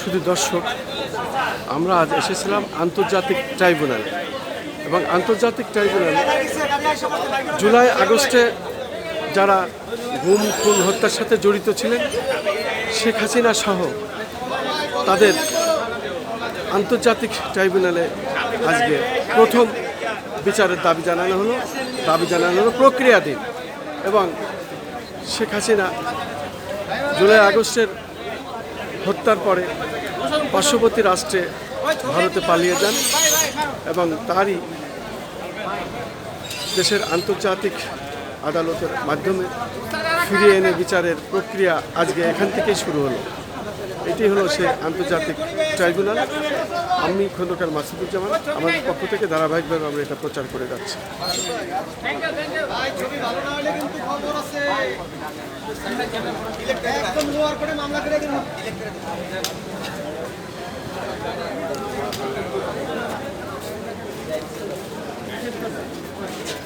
শুধু দর্শক, আমরা আজ এসেছিলাম আন্তর্জাতিক ট্রাইব্যুনালে। এবং আন্তর্জাতিক ট্রাইব্যুনালে জুলাই আগস্টে যারা গুম, খুন, হত্যার সাথে জড়িত ছিলেন, শেখ হাসিনা সহ তাদের আন্তর্জাতিক ট্রাইব্যুনালে আজকে প্রথম বিচারের দাবি জানানো হলো, দাবি জানানো হলো প্রক্রিয়াধীন। এবং শেখ হাসিনা জুলাই আগস্টের হত্যার পরে পার্শ্ববর্তী রাষ্ট্রে ভারতে পালিয়ে যান এবং তারই দেশের আন্তর্জাতিক আদালতের মাধ্যমে ফিরিয়ে এনে বিচারের প্রক্রিয়া আজকে এখান থেকেই শুরু হলো। এটি হলো সে আন্তর্জাতিক ট্রাইব্যুনাল। আমি খন্দকার মাসুদুজ্জামান। আমাদের পক্ষ থেকে ধারাবাহিকভাবে আমরা এটা প্রচার করে যাচ্ছি।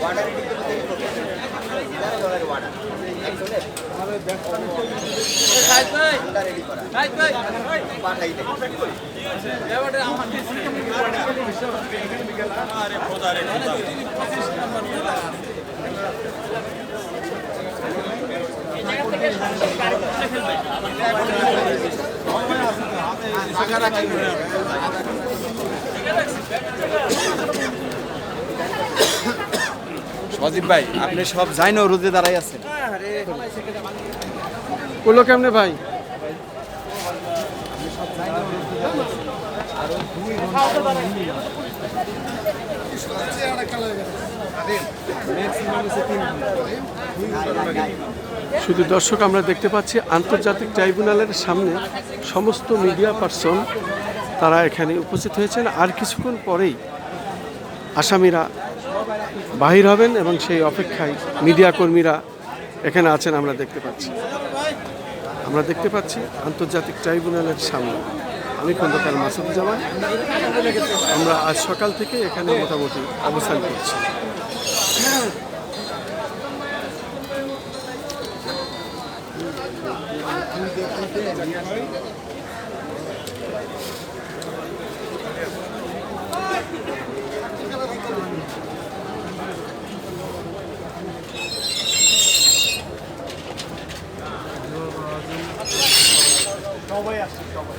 ওয়ার্ডার রেডি একজনের সাইদ ভাই রেডি করা পাঠাই আমার ভাই, আপনি সব জাইনো রোদে দাঁড়াই আছেন। করল কেমনে ভাই? শুধু দর্শক আমরা দেখতে পাচ্ছি, আন্তর্জাতিক ট্রাইব্যুনালের সামনে সমস্ত মিডিয়া পার্সন তারা এখানে উপস্থিত হয়েছেন। আর কিছুক্ষণ পরেই আসামিরা বাহির হবেন এবং সেই অপেক্ষায় মিডিয়া কর্মীরা এখানে আছেন, আমরা দেখতে পাচ্ছি। আমরা দেখতে পাচ্ছি আন্তর্জাতিক ট্রাইব্যুনালের সামনে। আমি খন্দকার মাসুদুজ্জামান। আমরা আজ সকাল থেকে এখানে মোটামুটি অবস্থান করছি। সবাই আসছে সবাই